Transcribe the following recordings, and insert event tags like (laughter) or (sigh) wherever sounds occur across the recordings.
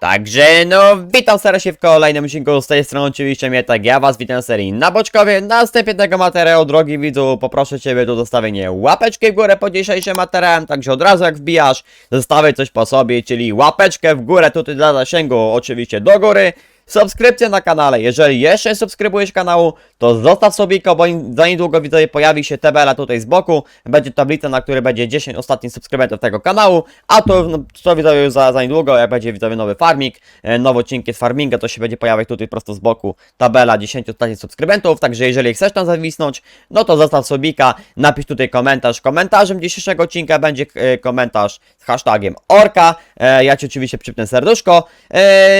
Także no, witam serdecznie w kolejnym odcinku, z tej strony oczywiście mnie tak, ja was witam serii na Boczkowie. Następnie tego materiału, drogi widzu, poproszę ciebie do zostawienia łapeczki w górę pod dzisiejszym materiałem, także od razu jak wbijasz, zostawiaj coś po sobie, czyli łapeczkę w górę tutaj dla zasięgu, oczywiście do góry. Subskrypcja na kanale, jeżeli jeszcze nie subskrybujesz kanału, to zostaw sobie, bo za niedługo widzowie pojawi się tabela tutaj z boku, będzie tablica, na której będzie 10 ostatnich subskrybentów tego kanału, a to, no, to widzowie za, za niedługo, jak będzie widzowie nowy farming, e, nowe odcinki z farminga, to się będzie pojawiać tutaj prosto z boku tabela 10 ostatnich subskrybentów, także jeżeli chcesz tam zawisnąć, no to zostaw sobika, napisz tutaj komentarz, komentarzem dzisiejszego odcinka będzie e, komentarz z hashtagiem orka, e, ja Ci oczywiście przypnę serduszko,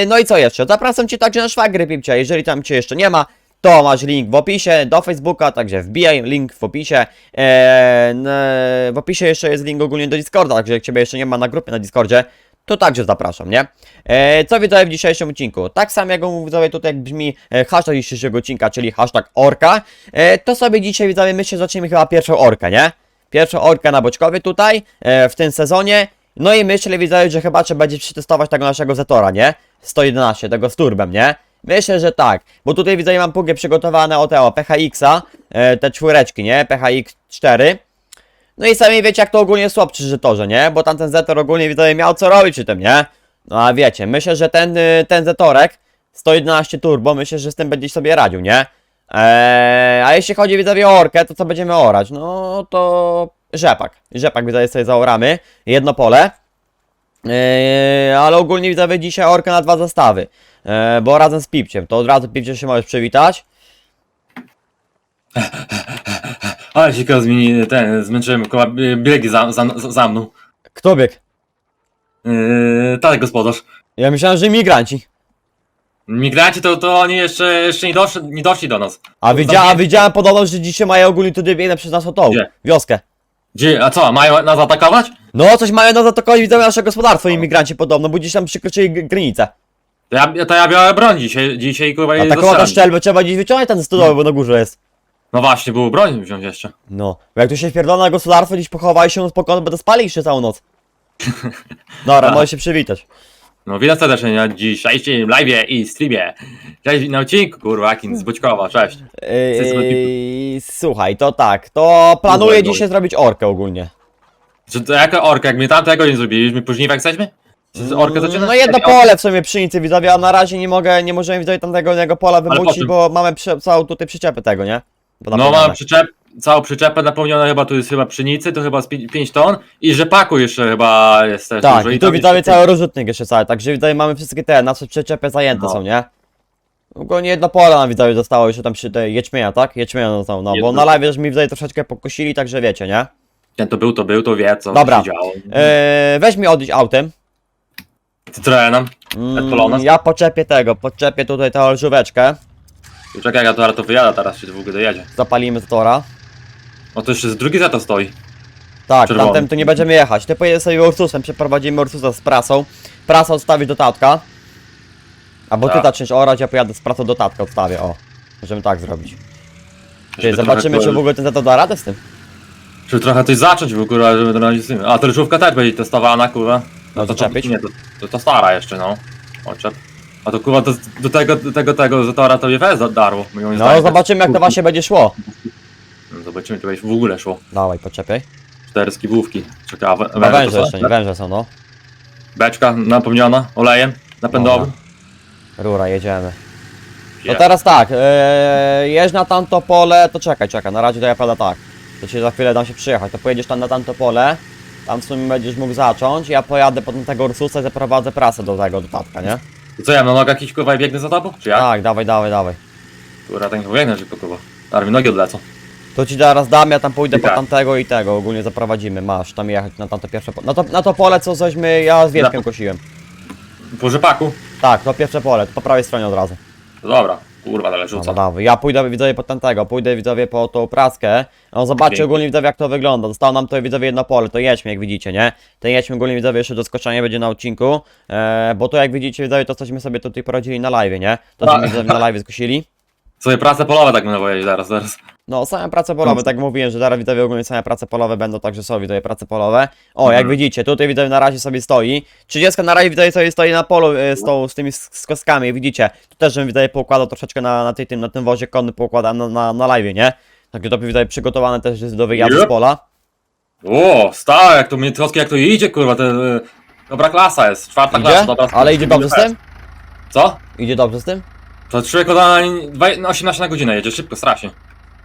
no i co jeszcze, zapraszam Cię także na szwagry Pipcia, jeżeli tam Cię jeszcze nie ma, to masz link w opisie do Facebooka, także wbijaj link w opisie. Eee, w opisie jeszcze jest link ogólnie do Discorda, także jak Ciebie jeszcze nie ma na grupie na Discordzie, to także zapraszam, nie? Eee, co widzowie w dzisiejszym odcinku? Tak samo jak widzowie tutaj jak brzmi e, hashtag dzisiejszego odcinka, czyli hashtag orka, e, to sobie dzisiaj widzowie myślę, że zaczniemy chyba pierwszą orkę, nie? Pierwszą orkę na Boczkowie tutaj, e, w tym sezonie. No i myślę widzowie, że chyba trzeba będzie przetestować tego naszego Zetora, nie? 111, tego z turbem, nie? Myślę, że tak, bo tutaj widzę, mam pugie przygotowane te o PHX-a, e, te czwóreczki, nie? PHX 4. No i sami wiecie, jak to ogólnie słab przy Zetorze, nie? Bo tamten Zetor ogólnie widzę miał co robić przy tym, nie? No a wiecie, myślę, że ten, y, ten Zetorek 111 turbo, myślę, że z tym będzie sobie radził, nie? Eee, a jeśli chodzi widzowie o orkę, to co będziemy orać? No to rzepak. Rzepak widzowie sobie zaoramy. Jedno pole. Eee, ale ogólnie widzowie dzisiaj orkę na dwa zestawy. Eee, bo razem z Pipciem. To od razu Pipcie się możesz przywitać. (laughs) Ale się go zmieni, ten, zmęczyłem, koła biegi za, za, za, mną. Kto biegł? Yy, tak, gospodarz. Ja myślałem, że imigranci. Migranci to, to oni jeszcze, jeszcze nie, doszli, nie doszli do nas. A, widzia, a widziałem podobno, że dzisiaj mają ogólnie tu biegnę przez naszą tą Gdzie? wioskę. Gdzie, a co, mają nas atakować? No, coś mają na zatokować widzowie nasze gospodarstwo imigranci podobno, bo gdzieś tam przekroczyli g- granicę. To ja, to ja biorę broń dzisiaj, dzisiaj kurwa A i taką dostrzelam. na szczelbę trzeba gdzieś wyciągnąć ten stodoły, bo na górze jest. No właśnie, było broń wziąć jeszcze. No, bo jak tu się wpierdolą na gospodarstwo, gdzieś pochowali się spokojnie, będą spali jeszcze całą noc. (laughs) Dobra, Tak. możesz się przywitać. No witam serdecznie na dzisiejszym live'ie i streamie. Cześć na odcinku, kurwa, Akin z Boćkowa, cześć. Yy, słuchaj, to tak, to planuję Dobra, dzisiaj zrobić orkę ogólnie. Czy to jaka orka, jak my tamtego nie zrobiliśmy, później jak jesteśmy? Czy z orkę zaczyna? No jedno pole w sumie pszenicy widzowie, a na razie nie mogę, nie możemy widzowie tamtego innego pola po wymucić, czym? bo mamy przy, całą tutaj przyczepę tego, nie? Bo No napełnione. mam przyczep, całą przyczepę napełnioną chyba tu jest chyba pszenicy, to chyba z 5 ton i rzepaku jeszcze chyba jest też Tak, dużo. i tu tam jeszcze- cały rozrzutnik jeszcze cały, także widzowie mamy wszystkie te, nasze przyczepy zajęte No. są, nie? Ogólnie jedno pole nam widzowie zostało jeszcze tam przy tej jęczmienia, tak? Jęczmienia zostało, no, bo Jedno. na live już mi widzowie troszeczkę pokosili, także wiecie, nie? Ten to był, to był, to wie co Dobra. się działo. Eee, weź mi autem. Citroenem. Mm, Etpolonas? ja poczepię tego, poczepię tutaj tę olżóweczkę. Czekaj, ja to, to wyjada teraz, czy w ogóle dojedzie. Zapalimy tora. O, to jeszcze z drugi za to stoi. Tak, Czerwony. tamten tu nie będziemy jechać. Ty pojedziesz sobie Ursusem, przeprowadzimy Ursusa z prasą. Prasę odstawić do tatka. Albo ty Tak. zaczniesz orać, ja pojadę z prasą do tatka odstawię, o. Możemy tak zrobić. Ty, Żeby zobaczymy, trochę, czy w ogóle ten zetor da radę z tym. Żeby trochę coś zacząć w ogóle, żeby to z tym. A, to ryżówka też będzie testowana, kurwa. No to czepić? Nie, to, to, to stara jeszcze, no. Oczep. A to kurwa, to, do tego, do tego, tego Zatora to je wez darło. moim No, zdaniem. zobaczymy jak to właśnie będzie szło. No, Zobaczymy, czy będzie w ogóle szło. Dawaj, poczepiaj. Cztery skiwówki. Czekaj, wę- węże węże to jeszcze, są? nie węże są, no. Beczka napełniona olejem napędowym. Rura, jedziemy. No teraz tak, yy, jeźdź na tamto pole, to czekaj, czekaj, na razie to ja pada tak. To ci za chwilę dam się przyjechać, to pojedziesz tam na tamto pole, tam w sumie będziesz mógł zacząć, ja pojadę potem tego Ursusa i zaprowadzę prasę do tego, do tatka, nie? To co ja na nogach jakiś kurwa i biegnę za tobą? Czy ja? Tak, dawaj, dawaj, dawaj. Kurwa, tak nie biegnę szybko kurwa. Zaraz mi nogi odlecą. To ci zaraz dam, ja tam pójdę I po tak. tamtego i tego, ogólnie zaprowadzimy, masz tam jechać na tamto pierwsze pole. Na to, na to pole co żeśmy, ja z Wierzchem Na- kosiłem. Po rzepaku? Tak, to pierwsze pole, to po prawej stronie od razu. Dobra. Kurwa, ale rzucam. dawaj. Ja pójdę widzowie po tamtego, pójdę widzowie po tą praskę. No zobaczcie ogólnie widzowie jak to wygląda. Zostało nam to widzowie jedno pole, to jedźmy jak widzicie, nie? Ten jedźmy ogólnie widzowie jeszcze do skoczenia będzie na odcinku. E, bo to jak widzicie widzowie to cośmy sobie tutaj poradzili na live, nie? To Tak. żeśmy widzowie na live skosili. Sobie prace polowe tak będę powiedzieć zaraz, zaraz. No, same prace polowe, tak mówiłem, że zaraz widzowie ogólnie same prace polowe będą, także są widzowie prace polowe. O, jak Mhm. widzicie, tutaj widzowie na razie sobie stoi. 30 na razie widzowie sobie stoi na polu e, z, tą, z tymi sk- z kostkami, widzicie. Tu też żebym widzowie poukładał troszeczkę na, na, tej, tym, na tym wozie konny poukładam na, na, na live, nie? Także to widzowie przygotowane też jest do wyjazdu z Yep. pola. O, stary, jak to mnie troski, jak to idzie, kurwa, to e, dobra klasa jest, czwarta klasa, Idzie? dobra. Ale idzie dobrze z tym? Co? Idzie dobrze z tym? To człowiek na dwa- na 18 na godzinę jedzie, szybko, strasznie.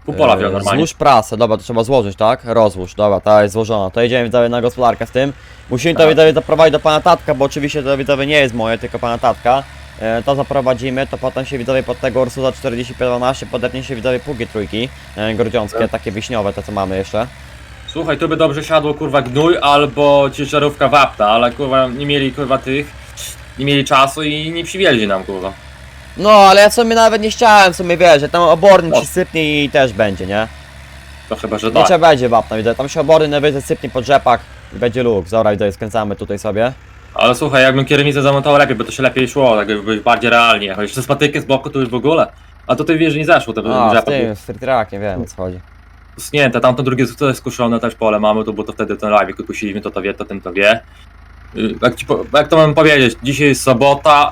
Pół pola wziął E, normalnie. Złóż prasę, dobra, to trzeba złożyć, tak? Rozłóż, dobra, ta jest złożona. To jedziemy widzowie na gospodarkę z tym. Musimy to Tak. widzowie zaprowadzić do pana Tatka, bo oczywiście to widzowie nie jest moje, tylko pana Tatka. E, to zaprowadzimy, to potem się widzowie pod tego Ursusa 4512 podepnie się widzowie pługi trójki e, grodziąckie, Tak. takie wiśniowe, te co mamy jeszcze. Słuchaj, tu by dobrze siadło, kurwa, gnój albo ciężarówka wapna, ale kurwa, nie mieli, kurwa, tych, nie mieli czasu i nie przywieźli nam, kurwa. No, ale ja w sumie nawet nie chciałem, w sumie wiesz, że tam obornik No. sypnie i też będzie, nie? To chyba, że Nie tak. trzeba będzie wapna, widzę, tam się obornik najwyżej sypnie po drzepach i będzie luk. Dobra, widzę, skręcamy tutaj sobie. Ale słuchaj, jakbym kierownicę zamontował lepiej, bo to się lepiej szło, tak jakby bardziej realnie. Choć jeszcze z patykiem z boku to już w ogóle. A tutaj wiesz, że nie zeszło, to A, w rzepa tym, z trackiem, wiem o co chodzi. Usnięte, tamto drugie to jest skuszone też pole mamy, to bo to wtedy ten live kusiliśmy, to to wie, to ten to wie. Y, Jak, ci, po- jak to mam powiedzieć, dzisiaj jest sobota,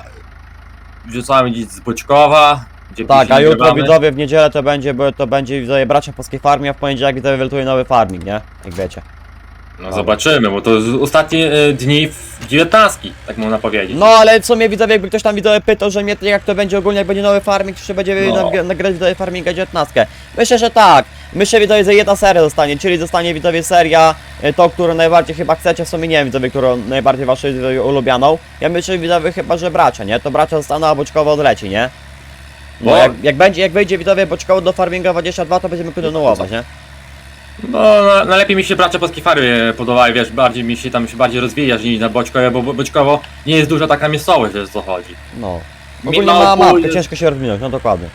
wrzucamy dziś z Boćkowa, gdzie Tak, później a jutro nagrywamy. widzowie w niedzielę to będzie, bo to będzie widzowie bracia polskiej farmii, a w poniedziałek widzowie wyltuje nowy farming, nie? Jak wiecie. No zobaczymy, bo to jest ostatnie y, dni w 19, tak można powiedzieć. No ale w sumie widzowie, jakby ktoś tam widzowie pytał, że mnie jak to będzie ogólnie, jak będzie nowy farming, czy będzie No. nag- nagrać widzowie farminga 19. Myślę, że tak. Myślę widzowie, że jedna seria zostanie, czyli zostanie widzowie seria, y, tą, którą najbardziej chyba chcecie, w sumie nie wiem widzowie, którą najbardziej waszą ulubianą. Ja myślę widzowie chyba, że bracia, nie? To bracia zostaną, a Boczkowo odleci, nie? Bo No. jak, jak będzie, jak wejdzie widzowie Boczkowo do farminga 22, to będziemy kontynuować, nie? No, na, najlepiej mi się bracia polskiej farmy podobały, wiesz, bardziej mi się tam się bardziej rozwijasz niż na Boćkowie, bo Bo- Boćkowo nie jest duża taka miejscowość, wiesz o co chodzi. No. Ogólnie mało ma pół mapkę, jest- ciężko się rozwinąć, no dokładnie.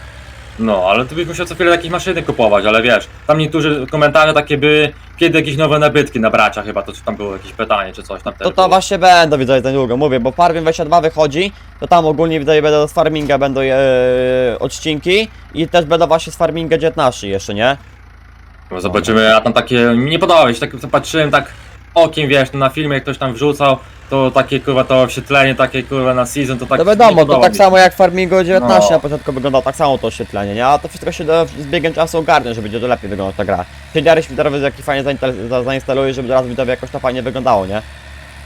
No, ale ty byś musiał co chwilę jakieś maszyny kupować, ale wiesz, tam niektórzy komentarze takie były, kiedy jakieś nowe nabytki na bracia chyba, to czy tam było jakieś pytanie, czy coś tam To to właśnie będą widzowie za niedługo, mówię, bo Farming 22 wychodzi, to tam ogólnie widzowie będą z Farminga będą e, odcinki i też będą właśnie z Farminga 19 jeszcze, nie? No, Zobaczymy, a tam takie, mi nie podobało się, tak patrzyłem tak okiem, wiesz, na filmie jak ktoś tam wrzucał, to takie kurwa to oświetlenie, takie kurwa na season, to tak No wiadomo, to podoba tak mi. samo jak w Farmingu 19 No. na początku wyglądało tak samo to oświetlenie, nie? A to wszystko się do, z biegiem czasu ogarnie, że będzie to lepiej wyglądać ta gra. Shadery świetlne jaki fajnie zaintel- za- zainstaluje, żeby teraz widzowie jakoś to fajnie wyglądało, nie?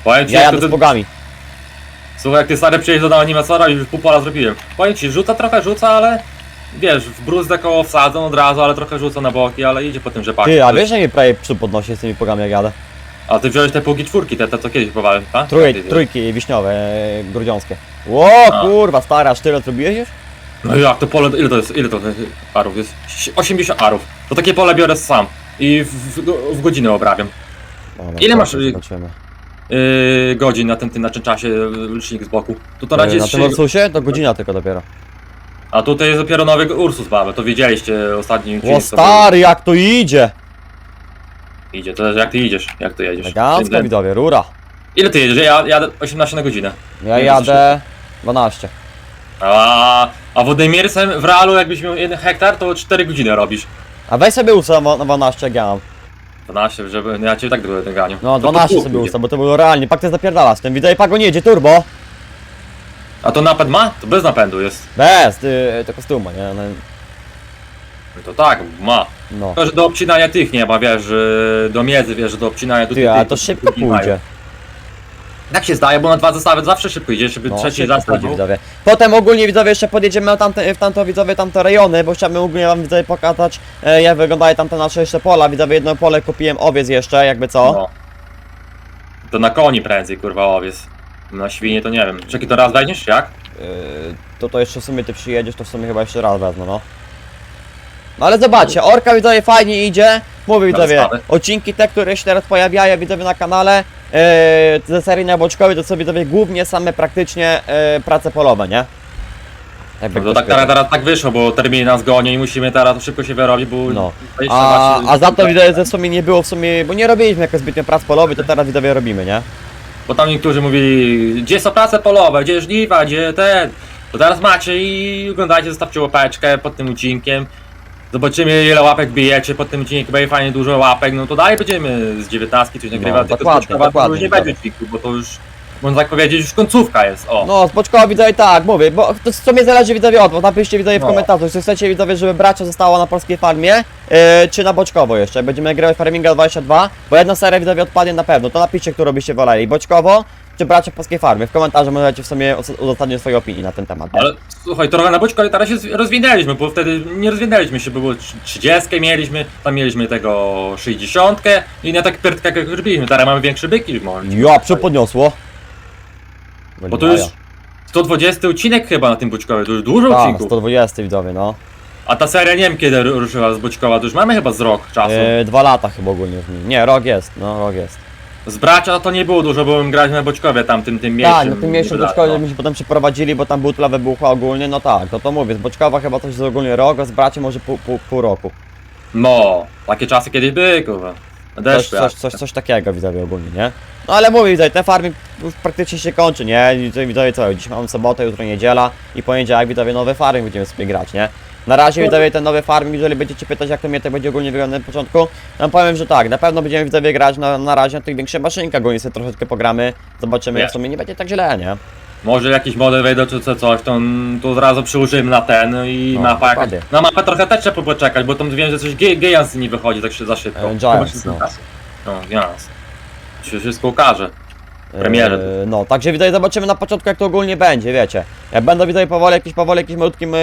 Powiem ci, Ja jak jadę z ty, bogami. słuchaj, jak ty stary przyjeżdżał do animatora i już pół pola zrobiłem. Powiem ci, rzuca trochę, rzuca, ale wiesz, w bruzdę koło wsadzą od razu, ale trochę rzuca na boki, ale idzie po tym rzepaku. Ty, a wiesz, że mi prawie psu podnosi z tymi bogami jak jadę? A ty wziąłeś te pługi czwórki, te, te co kiedyś próbowałem, tak? Trój, trójki wiśniowe, e, grudziąckie. Ło, A. kurwa, stary, aż tyle zrobiłeś już? No jak to pole, ile to jest, ile to y, arów jest? 80 arów. To takie pole biorę sam i w, w, w godzinę obrabiam. Dobra, Ile masz, zobaczymy. Yy, godzin na tym, tym na tym czasie licznik z boku. Tu to E, razie Na jest tym trzy- Ursusie to godzina tylko dopiero. A tutaj jest dopiero nowy Ursus mamy, to widzieliście ostatnim O filmie, co stary, jak to idzie! Idzie, to jest jak ty idziesz, jak ty jedziesz. Elegancko Ile- widowie, rura. Ile ty jedziesz? Ja jadę 18 na godzinę. Ja jadę 12. A, a w Odejmiersem w realu jakbyś miał 1 hektar, to 4 godziny robisz. A weź sobie usta na na 12 jak ja mam. 12, żeby, no ja cię tak ten ganiu. No To po 12 dwóch sobie idzie. usta, bo to było realnie. Pak to zapierdala z tym. Widzę, pak nie jedzie turbo. A to napęd ma? To bez napędu jest. Bez, ty, to kostiuma, nie? No, No to tak, ma. No. Tylko, że do obcinania tych nie ma, wiesz, że do miedzy, wiesz, że do obcinania tutaj Ty, a tych- to szybko tych nie mają. pójdzie. Tak się zdaje, bo na dwa zestawy zawsze szybko idzie, żeby No, trzeci szybko pójdzie był. widzowie. Potem ogólnie widzowie jeszcze podjedziemy tamte, w tamto widzowie tamte rejony, bo chciałbym ogólnie wam widzowie pokazać e, jak wyglądają tamte nasze jeszcze pola. Widzowie jedno pole kupiłem owiec jeszcze, jakby co. No. To na koni prędzej, kurwa, owiec. Na świnie to nie wiem. Czekaj, to raz weźmiesz, czy jak? Yy, to to jeszcze w sumie ty przyjedziesz, to w sumie chyba jeszcze raz wezmę, no. No ale zobaczcie, Orka widzowie fajnie idzie. Mówię widzowie, odcinki te, które się teraz pojawiają widzowie na kanale yy, ze serii na boczkowej, to są widzowie głównie same praktycznie yy, prace polowe, nie? Jakby No to ktoś tak teraz, teraz tak wyszło, bo terminy nas gonią i musimy teraz szybko się wyrobić, bo... No. A, a za to widzowie, że w sumie nie było w sumie, bo nie robiliśmy jakoś zbytnio prac polowych, to teraz widzowie robimy, nie? Bo tam niektórzy mówili, gdzie są prace polowe, gdzie żniwa, gdzie ten... To teraz macie i oglądajcie, zostawcie łapeczkę pod tym odcinkiem. Zobaczymy ile łapek bijecie pod tym odcinkiem, będzie fajnie dużo łapek, no to dalej będziemy z 19 coś nagrywać, tylko dokładnie, dokładnie, już nie będzie odcinku, bo to już, można tak powiedzieć, już końcówka jest, o. No, z Boczkowa widzowie tak, mówię, bo to co mnie zależy widzowie od was, napiszcie widzowie w No. komentarzu, czy chcecie widzowie, żeby bracia została na polskiej farmie, yy, czy na Boczkowo jeszcze, będziemy nagrywać Farminga 22, bo jedna seria widzowie odpadnie na pewno, to napiszcie, którą byście woleli, Boczkowo, czy bracia w polskiej farmie, w komentarzu możecie w sumie uz- uzasadnić swoje opinii na ten temat. nie? Ale słuchaj, trochę na boczku, ale teraz się rozwinęliśmy, bo wtedy nie rozwinęliśmy się, było trz- 30 mieliśmy, tam mieliśmy tego 60 i nie tak pierdka jak robiliśmy, teraz mamy większe byki może. Ja, przód podniosło. Bo to już 120 odcinek chyba na tym Boczkowie, to już dużo Tak, odcinków. 120 widzowie, no. A ta seria nie wiem kiedy ru- ruszyła z Boczkowa, to już mamy chyba z rok czasu. Yy, dwa lata chyba ogólnie już mi. Nie, rok jest, no rok jest. Z bracia to nie było dużo, bo bym grać na Boczkowie tam tym, tym mniejszym. Tak, na tym mniejszym Boczkowie, no. my się potem przeprowadzili, bo tam butla wybuchła ogólnie, no tak, no to mówię, z Boczkowa chyba coś jest ogólnie rok, a z braci może pół, pół, pół roku. No, takie czasy kiedyś były, kurwa. Coś, Deszcz coś, coś, coś takiego widzowie ogólnie, nie? No ale mówię, widzowie, te farmy już praktycznie się kończy, nie? Widzowie co, dziś mamy sobotę, jutro niedziela i poniedziałek widzowie nowe farmy będziemy sobie grać, nie? Na razie widzowie te nowe farmy, jeżeli będziecie pytać jak to mnie to będzie ogólnie wyglądać na początku, no powiem, że tak, na pewno będziemy widzowie grać na, na razie na tych większych maszynkach, ogólnie sobie troszeczkę pogramy, zobaczymy, Nie. w sumie nie będzie tak źle, nie? Może jakiś model wejdą czy co- coś, to, to od razu przyłożymy na ten i No, mapa jakaś. dokładnie. Na mapę trochę też trzeba poczekać, bo tam wiem, że coś ge- Giants nie wychodzi tak szy- za szybko. E, Giants, no. teraz. No, Giants. Się wszystko ukaże. Premierę. Eee, no, także widzowie zobaczymy na początku jak to ogólnie będzie, wiecie. Jak będą widzowie powoli jakieś powoli jakieś malutkim e,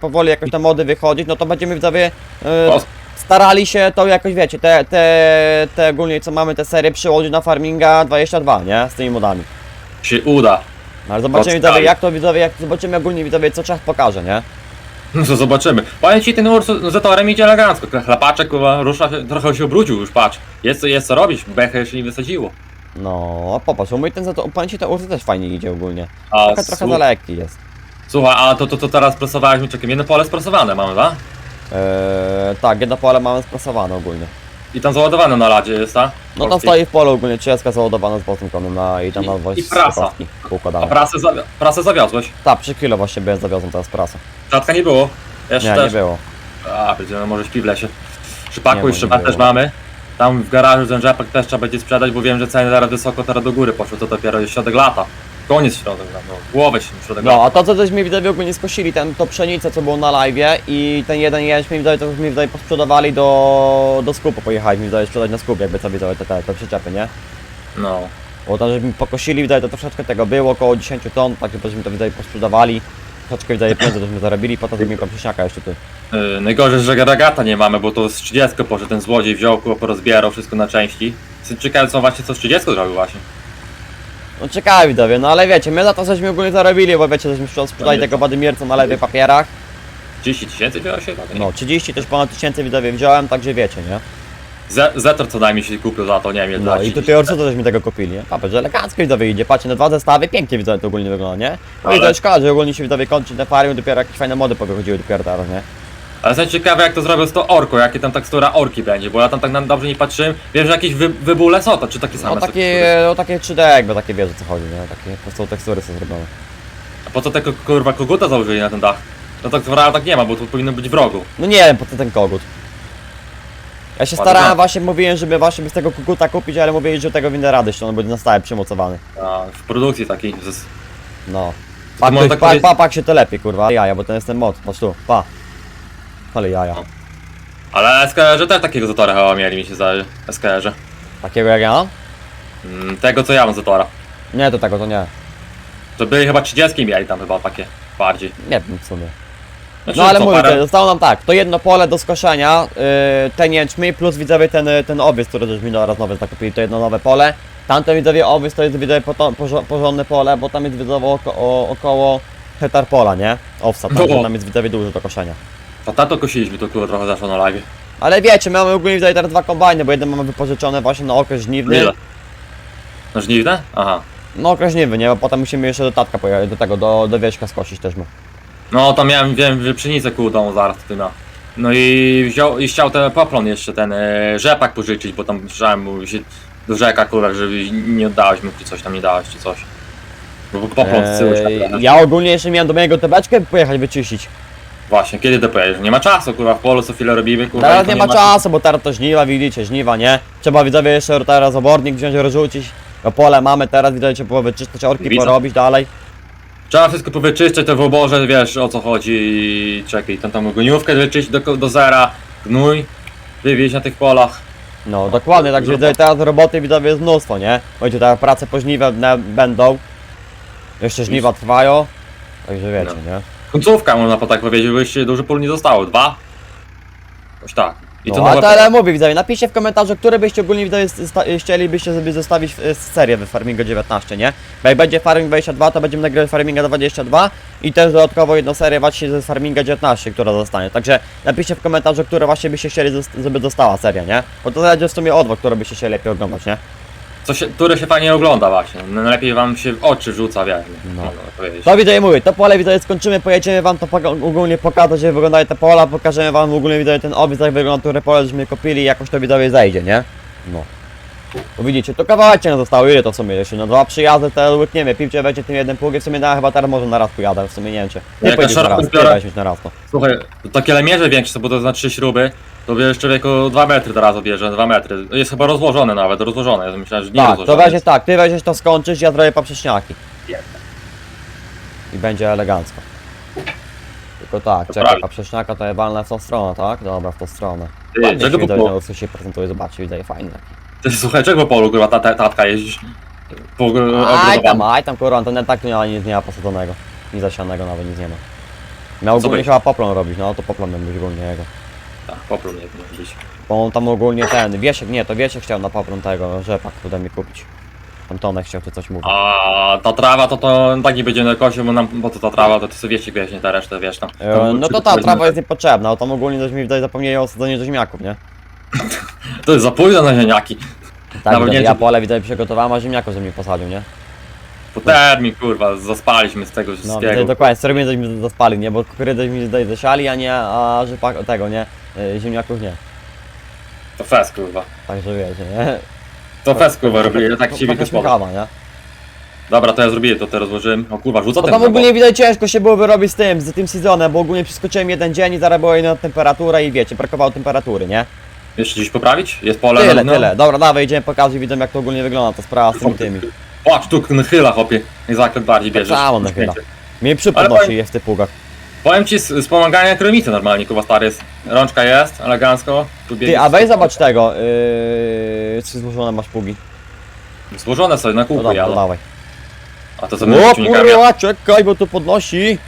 powoli jakoś te mody wychodzić, no to będziemy widzowie e, starali się to jakoś wiecie, te, te, te ogólnie co mamy te serie przyłożyć na Farminga 22, nie? Z tymi modami. Się uda. No, ale zobaczymy widzowie jak to widzowie, jak zobaczymy ogólnie widzowie co czas pokaże, nie? No to zobaczymy. Powiem ci, ten urs z Zatorem idzie elegancko. Chlapaczek rusza się, trochę się obrócił już, patrz. Jest co, jest co robić, bechę jeszcze nie wysadziło. No, popatrz, bo mój ten za to, panie ci ursy też fajnie idzie ogólnie. A Trochę, trochę za lekki jest. Słuchaj, a to, to, to teraz sprasowaliśmy, czekaj, jedno pole sprasowane mamy, tak? Eee, tak, jedno pole mamy sprasowane ogólnie. I tam załadowane na ladzie jest, tak? No tam Polski. stoi w polu ogólnie 30 załadowana z konem na i tam I- na i 20 prasa. A prasę, zawi- prasę zawiozłeś? Tak, przy chwilę właśnie byłem zawiozłem teraz prasę. Rzadka nie było. Jeszcze Nie, też. nie było. A, będzie, no może śpi w lesie. Nie, Szypaku i nie było. też mamy. Tam w garażu ten rzepak też trzeba będzie sprzedać, bo wiem, że ceny teraz wysoko, teraz do góry poszły, to dopiero jest środek lata. Koniec środek, no, głowę się środek No, lata. a to co żeśmy widzowie ogólnie skosili, ten, to pszenicę co było na live i ten jeden jęczmień widzowie to mi widzowie posprzedawali do, do skupu pojechali mi widzowie sprzedać na skup jakby co widzowie te, te, te przyczepy, nie? No. Bo tam żeśmy pokosili widzowie to troszeczkę tego było, około 10 ton, tak żeśmy to widzowie posprzedawali. Troszeczkę widzowie pieniędzy żeśmy zarobili, potem zrobimy komprześniaka jeszcze tu. Yy, najgorzej, że regata nie mamy, bo to z 30 poszedł ten złodziej, wziął, kurwa, porozbierał wszystko na części. Ciekawe co właśnie co z 30 zrobił właśnie. No ciekawi widzowie, no ale wiecie, my za to żeśmy ogólnie zarobili, bo wiecie, żeśmy sprzedali No nie. tego Wadymierca na lewych papierach. 30 tysięcy wziął się? No, 30 też ponad tysięcy widzowie wziąłem, także wiecie, nie? Z- Zetor co najmniej się kupił za to, nie wiem, No i 30. tutaj Orso żeśmy tego kupili, nie? Patrz, że elegancko widzowie idzie, patrzcie, na dwa zestawy, pięknie widzowie to ogólnie wygląda, nie? No i Ale- to jest szkoda, że ogólnie się widzowie kończy te farmy, dopiero jakieś fajne mody powychodziły dopiero teraz, nie? Ale jestem ciekawy jak to zrobił z tą orką, jakie tam tekstura orki będzie, bo ja tam tak na dobrze nie patrzyłem. Wiem, że jakieś wy, wybóle są, to czy takie same No są takie, no takie 3D jakby takie wiesz o co chodzi, nie? Takie po prostu tekstury są zrobione. A po co tego kurwa koguta założyli na ten dach? No tak tak nie ma, bo tu powinno być w rogu. No nie wiem, po co ten kogut. Ja się starałem, właśnie mówiłem, żeby właśnie bez tego koguta kupić, ale mówili, że tego windę rady, że on będzie na stałe przymocowany. A, w produkcji takiej. Z... No. To Pa, można pa, tak pa, powiedzieć- pa, pak się to lepiej, kurwa. Jaja, bo ten jest ten mod, patrz tu, pa. Ale jaja. No. Ale SKR też takiego zatora chyba mieli mi się zdaje. SKR. Takiego jak ja mam? Mm, tego co ja mam zatora. Nie, to tego to nie. To byli chyba 30 mieli tam chyba takie bardziej. Nie wiem w sumie. Znaczy, No ale co, mówię, parę- zostało nam tak, to jedno pole do skoszenia, yy, ten jęczmień plus widzowie ten, y, ten owiec, który też mi teraz nowy zakupili, to jedno nowe pole. Tamte widzowie owiec to jest widzowie poto- porzo- porządne pole, bo tam jest widzowo oko, o, około hektar pola, nie? Owsa, także No. tam jest widzowie dużo do koszenia. A tato kosiliśmy to kurwa trochę zaszło na. Ale wiecie, my mamy ogólnie widzowie teraz dwa kombajny, bo jeden mamy wypożyczone właśnie na okres żniwny. Ile? No żniwne? Aha. No okres żniwny, nie? Bo potem musimy jeszcze do tatka pojechać, do tego, do, do wieśka skosić też my. No to miałem, wiem, że pszenicę koło domu zaraz ty no. No i wziął, i chciał ten poplon jeszcze, ten e, rzepak pożyczyć, bo tam słyszałem, mu się do rzeka kurwa, żeby nie oddałeś mu, czy coś tam nie dałeś, czy coś. Bo z tyłu już tak Eee, ja ogólnie jeszcze miałem do mojego tebeczkę pojechać wyczyścić. Właśnie, kiedy to pojedziesz? Nie ma czasu, kurwa, w polu co chwilę robimy, kurwa. Teraz to nie ma czasu, bo teraz to żniwa, widzicie, żniwa, nie? Trzeba widzowie jeszcze teraz obornik wziąć, rozrzucić. No pole mamy teraz, widzowie, trzeba wyczyścić orki, Widzę. porobić dalej. Trzeba wszystko powyczyszczać, to w oborze, wiesz o co chodzi. Czekaj, tą tam goniówkę wyczyścić do, do zera, gnój, wywieźć na tych polach. No, dokładnie, także widzowie, teraz roboty widzowie jest mnóstwo, nie? Będzie teraz prace po żniwę będą. Jeszcze żniwa trwają. Także wiecie, nie? Końcówka, można po tak powiedzieć, bo jeszcze dużo pól nie zostało. Dwa? Jakoś tak. I No, to a nowe to ale mówię widzowie, napiszcie w komentarzu, które byście ogólnie widzowie sta- chcielibyście sobie zostawić w- w serię w Farmingo 19, nie? Bo jak będzie Farming 22, to będziemy nagrywać Farminga 22 i też dodatkowo jedną serię właśnie ze Farminga 19, która zostanie. Także napiszcie w komentarzu, które właśnie byście chcieli, zost- żeby została seria, nie? Bo to zależy w sumie od was, które byście chcieli lepiej oglądać, nie? Co się, które się fajnie ogląda właśnie. No, Najlepiej wam się w oczy rzuca, wiesz. No. No. powiedzieć. To widzowie mówię, to pole widzowie skończymy, pojedziemy wam to poka- ogólnie pokazać, jak wyglądają te pola, pokażemy wam ogólnie widzowie ten owiec, jak wygląda, które pole żeśmy kupili i jakoś to widzowie zejdzie, nie? No. Bo widzicie, to kawałek nam zostało, ile to w sumie jeszcze, no dwa przyjazdy to łykniemy, piwcie weźmie tym jeden pług i w sumie na, chyba teraz może na raz pojadę, w sumie nie wiem czy. Nie pojedziesz na raz, weźmiesz na raz to. Słuchaj, to takie lemierze większe, bo to znaczy śruby, to bierz człowieku 2 metry teraz obierze, 2 metry. Jest chyba rozłożone nawet, rozłożone. Ja myślałem, że nie Tak, rozłożone. to weźmiesz tak, ty weźmiesz to skończysz, ja zrobię poprzeczniaki. I będzie elegancko. Tylko tak, To czekaj, prawie. poprzeczniaka to je walnę w tą stronę, tak? Dobra, w tą stronę. Ty, Ładnie się czego po widać, no, się prezentuje, zobaczcie, widać fajnie. Ty, słuchaj, czego po polu, kurwa, ta, ta, tatka jeździsz? Po Aj tam, ogrodowanym. aj tam, kurwa, to nie tak nie ma, nic nie ma posadzonego. Nic zasianego nawet, nic nie ma. Miał Co ogólnie chyba poplon robić, no to poplon miał być ogólnie jego. Tak, nie powinien być. Bo on tam ogólnie ten, Wiesiek, nie, to Wiesiek chciał na poplon tego, rzepak tutaj mi kupić. Tam Tomek chciał, czy coś mówił. A ta trawa to to tak nie będzie na kosie, bo nam, bo to ta trawa to ty sobie wiecie, wiesz, nie ta resztę, wiesz tam. E, no to ta trawa jest niepotrzebna, ale tam ogólnie coś mi tutaj zapomnieli o osadzeniu do ziemniaków, nie? (laughs) To jest za późno na ziemniaki. Tak, Nawet widać, nie- ja pole widać przygotowałem, a ziemniaków że mi posadził, nie? Po termin, kurwa, zaspaliśmy z tego No, wszystkiego. widać dokładnie, serio coś mi zaspali, nie? Bo kukurydzę mi tutaj zasiali, a nie, a rzepak, tego, nie? E, Ziemniaków nie. To fest, kurwa. Także wiecie, nie? To fest, kurwa, robili, ja tak To gospoda. śmiechawa, nie? Dobra, to ja zrobiłem, to te rozłożyłem. O kurwa, rzuca Bo ten tam na ogólnie widać ciężko się było wyrobić z tym, z tym sezonem, bo ogólnie przeskoczyłem jeden dzień i zaraz była inna temperatura i wiecie, brakowało temperatury, nie? Jeszcze gdzieś poprawić? Jest pole Tyle, na tyle. Dobra, dawaj, idziemy pokazać widzom jak to ogólnie wygląda, to sprawa z tymi tymi. Patrz, tu nachyla, chłopie. Jak zakręt bardziej bierzesz. Całą nachyla. Mnie Ale przypodnosi powiem- jest w tych pługach. Powiem ci, z, z pomagania kromicy normalnie, kurwa, stary jest. Rączka jest, elegancko. Tu Ty, a weź zobacz tego, yy, czy złożone masz pługi. Złożone sobie na No kółku dobra, jadą. dawaj. A to co O my z ciunikami? kurwa, czekaj, bo tu podnosi.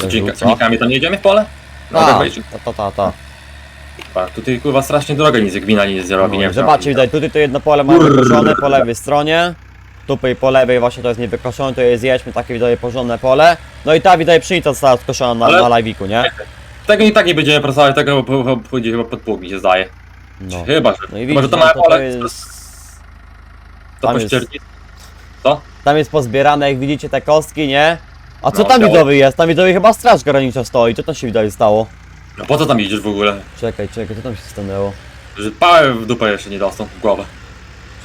Ale ciunika- rzuca. ciunikami to nie jedziemy w pole? No, Ta, tak ta, ta, ta, ta. A, Tutaj kurwa strasznie droga nic, wina nic nie robi, nie No, wiem. zobaczcie, widać, tutaj to jedno pole mamy wykoszone po lewej stronie. Tutaj po lewej właśnie to jest niewykoszone, to jest jedźmy takie widać porządne pole. No i ta widać pszenica została skoszona na, Ale- na live'iku, nie? Tego i tak nie będziemy pracować, tego po- pójdzie chyba pod pług, mi się zdaje. No. Chyba, że, No i chyba, że widzisz, to no małe to, to pole, jest... to tam jest- pościerni. Tam jest pozbierane, jak widzicie, te kostki, nie? A co No, tam widzowy jest? Tam widzowie chyba straż graniczna stoi. Co tam się widzowie stało? No po co tam idziesz w ogóle? Czekaj, czekaj, co tam się stanęło? Że pałę w dupę jeszcze nie dostał w głowę.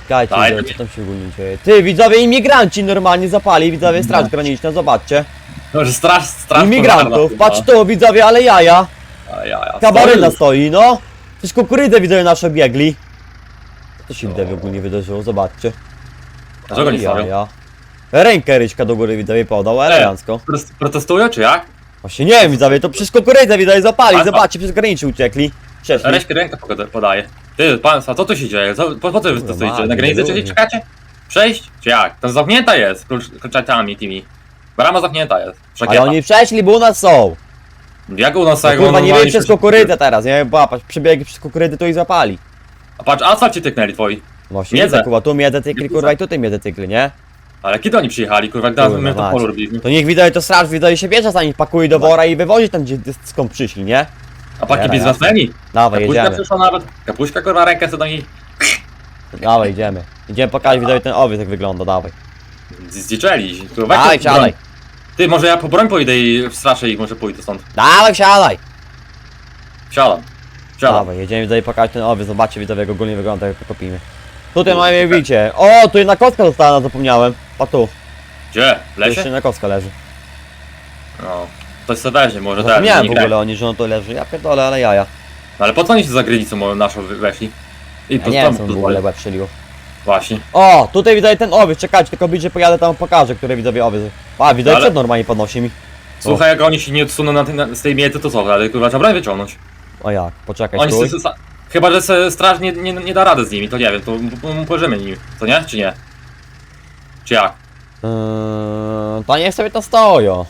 Czekajcie, widzowie, co tam się ogólnie dzieje? Ty, widzowie, imigranci normalnie zapali, widzowie, straż graniczna, zobaczcie. No, że straż, straż Imigrantów, pożarna, patrz tu, widzowie, ale jaja. A ja, ja. Kabaryna Stoi. stoi, no. Przecież kukurydę widzowie nasze biegli. Co to się widzowie ogólnie wydarzyło, zobaczcie. Dlaczego nie Ale stawią? jaja. Rękę Ryśka do góry widzowie podał, elegancko. Protest- Protestują czy jak? Właśnie nie wiem widzowie, to przez kukurydę widzowie zapali, Ale- zobaczcie, przez graniczy uciekli. Przeszli. Reszkę rękę poda- podaje. Ty, pan, a co tu się dzieje? Co, po, po co wy tu stoicie? Na granicy czy czekacie? Przejść? Czy jak? To zamknięta jest klucz- kluczatami tymi. Brama zamknięta jest. Ale oni przeszli, bo u nas są. Jak u nas No, jak kurwa, nie wiem przez kukurydę teraz, nie? Łapać, przebiegi przez kukurydę to i zapali. A patrz, asfalt ci tyknęli twoi. Właśnie, Miedzę. widzę, kurwa, tu miedę tykli, Miedzę. kurwa, i tutaj miedę tykli, nie? Ale kiedy oni przyjechali, kurwa, jak teraz Kurwa, my to polu. To niech widać to straż, widać się bierze za nich, pakuje do wora i wywozi tam, gdzie skąd przyszli, nie? A paki Jara, bez jasne. zasnęli. Dawaj, Kapuśka jedziemy. przyszła nawet. Kapuśka, kurwa, rękę sobie do niej Dawaj, idziemy. Idziemy pokazać widać ten owiec, jak wygląda, dawaj. zdziczeli. Kurwa, weź Dawaj, tą broń. siadaj. Ty, może ja po broń pójdę i wstraszę ich, może pójdę stąd. Dawaj, siadaj. Siadam. Siadam. Dawaj, jedziemy tutaj pokazać ten owiec, zobaczcie widzowie, jak ogólnie wygląda, jak to kopimy. Tutaj mamy, widzicie. O, tu jedna kostka została, zapomniałem. A tu. Gdzie? W Jeszcze lesie? na kostka leży. No. Ktoś se weźmie, może. Zapomniałem nie w ogóle oni, że on to leży. Ja pierdolę, ale jaja. No ale po co oni się za granicą moją naszą weszli? I Ja nie wiem, co mi w ogóle łeb. Właśnie. O, tutaj widzę ten owiec, czekajcie, tylko bliżej pojadę tam pokażę, który widzowie owiec. A, widzę, Ale- przed normalnie podnosi mi. Słuchaj, jak oni się nie odsuną na tej, na, z tej miety, to co? Ale kurwa, trzeba broń wyciągnąć. O jak, poczekaj, Oni stój. se, se, chyba, że se straż nie, nie, nie da rady z nimi, to nie wiem, to m- m- pożymy nim, co nie? Czy nie? Czy jak? Yy, to niech sobie to stoją.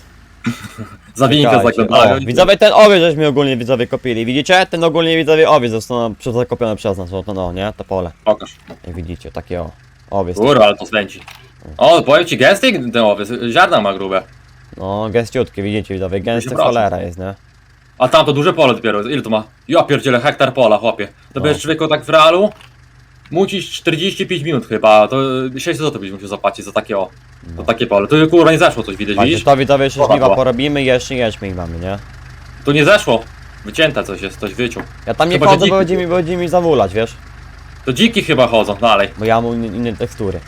(laughs) Za winkę Czekajcie. zaglądają. O, widzowie, ten owiec żeśmy ogólnie widzowie kopili, widzicie? Ten ogólnie widzowie owiec został przez- zakopiony przez nas, o to no, nie? To pole. Pokaż. Jak widzicie, takie o. Owiec. Kurwa, ale to swędzi. O, powiem ci, gesty ten owiec, ziarna ma grube. No, gęściutkie, widzicie widzowie, gęsty 10%. cholera jest, nie? A tam to duże pole dopiero, ile to ma? Ja pierdzielę, hektar pola, chłopie. To No. będziesz człowieku tak w realu, mucić 45 minut chyba, to 600 zł byś musiał zapłacić za takie o, No. za takie pole. Tu kurwa nie zeszło coś widać, Właśnie, widzisz? to widzowie jeszcze żniwa była. porobimy jeszcze i mamy, nie? Tu nie zeszło. Wycięte coś jest, ktoś wyciął. Ja tam nie Chyba, że chodzę, bo dziki będzie mi, będzie mi zawulać, wiesz? To dziki chyba chodzą dalej. Bo ja mam inne, inne tekstury.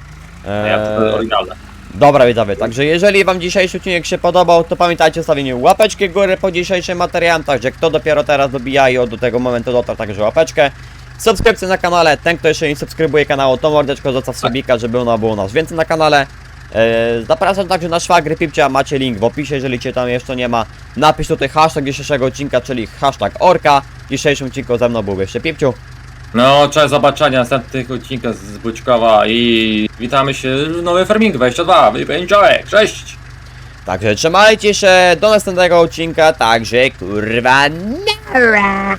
A ja to Eee, oryginalne. Dobra widzowie, także jeżeli wam dzisiejszy odcinek się podobał, to pamiętajcie o stawieniu łapeczki w górę po dzisiejszym materiałem, także kto dopiero teraz dobija i od do tego momentu dotarł, także łapeczkę. Subskrypcję na kanale, ten kto jeszcze nie subskrybuje kanału, to mordeczko zostaw subika, żeby ono było nas więcej na kanale. Eee, zapraszam także na szwagry Pipcia, macie link w opisie, jeżeli cię tam jeszcze nie ma. Napisz tutaj hashtag dzisiejszego odcinka, czyli hashtag orka. W dzisiejszym odcinku ze mną był jeszcze Pipciu. No, cześć, zobaczenia następnych odcinkach z Bućkowa i witamy się w nowy Farming 22. Enjoy, cześć! Także trzymajcie się, do następnego odcinka, także kurwa nara.